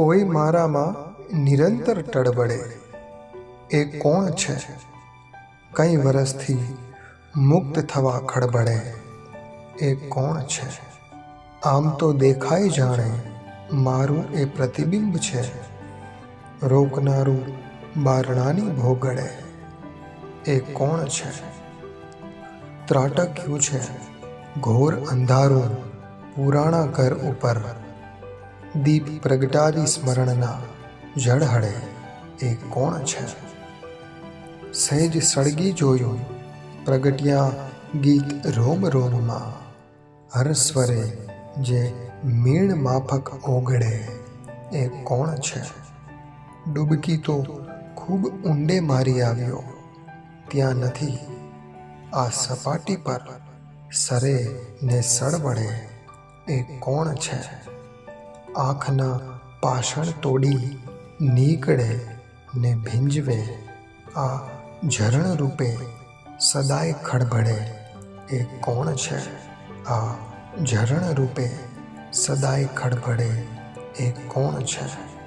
કોઈ મારામાં નિરંતર ટળબડે એ કોણ છે? કઈ વરસથી મુક્ત થવા ખડબડે. એ કોણ છે? આમ તો દેખાય જાણે મારું એ પ્રતિબિંબ છે. રોકનારું બારણાની ભોગળે એ કોણ છે? ત્રાટક્યું છે. ઘોર અંધારું પુરાણા ઘર ઉપર. દીપ પ્રગટાવી સ્મરણના ઝળહળે એ કોણ છે? સહેજ સળગી જોયું પ્રગટ્યા ગીત રોમ રોમમાં હરસ્વરે જે મીણ માફક ઓગળે એ કોણ છે? ડૂબકી તો ખૂબ ઊંડે મારી આવ્યો. ત્યાં નથી. આ સપાટી પર સરે ને સળવળે એ કોણ છે? આંખના પાષણ તોડી નીકળે ને ભીંજવે, આ ઝરણ રૂપે સદાય ખડભડે એ કોણ છે? આ ઝરણ રૂપે સદાય ખડભડે એ કોણ છે?